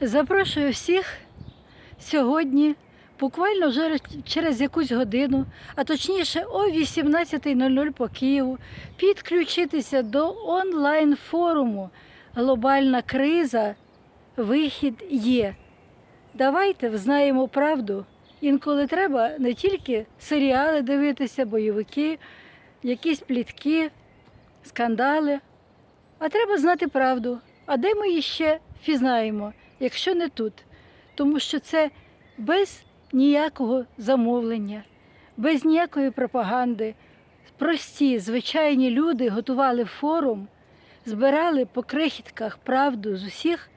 Запрошую всіх сьогодні, буквально вже через якусь годину, а точніше о 18.00 по Києву, підключитися до онлайн-форуму Глобальна криза. Вихід є. Давайте взнаємо правду. Інколи треба не тільки серіали дивитися, бойовики, якісь плітки, скандали, а треба знати правду. А де ми її ще впізнаємо, якщо не тут? Тому що це без ніякого замовлення, без ніякої пропаганди. Прості, звичайні люди готували форум, збирали по крихітках правду з усіх,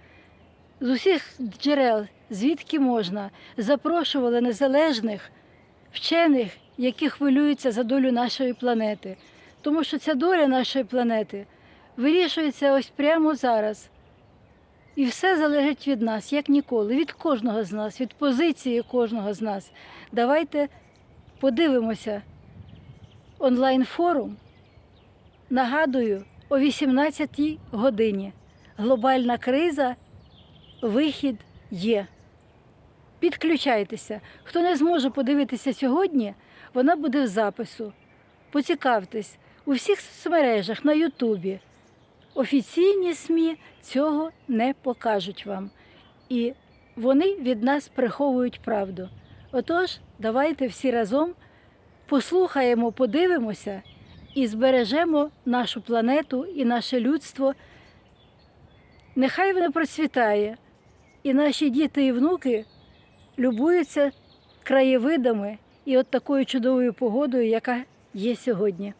з усіх джерел, звідки можна, запрошували незалежних вчених, які хвилюються за долю нашої планети. Тому що ця доля нашої планети вирішується ось прямо зараз. І все залежить від нас, як ніколи, від кожного з нас, від позиції кожного з нас. Давайте подивимося онлайн-форум. Нагадую, о 18-й годині. Глобальна криза, вихід є. Підключайтеся. Хто не зможе подивитися сьогодні, вона буде в запису. Поцікавтесь у всіх соцмережах на Ютубі. Офіційні СМІ цього не покажуть вам. І вони від нас приховують правду. Отож, давайте всі разом послухаємо, подивимося і збережемо нашу планету і наше людство. Нехай воно процвітає, і наші діти і внуки любуються краєвидами і от такою чудовою погодою, яка є сьогодні.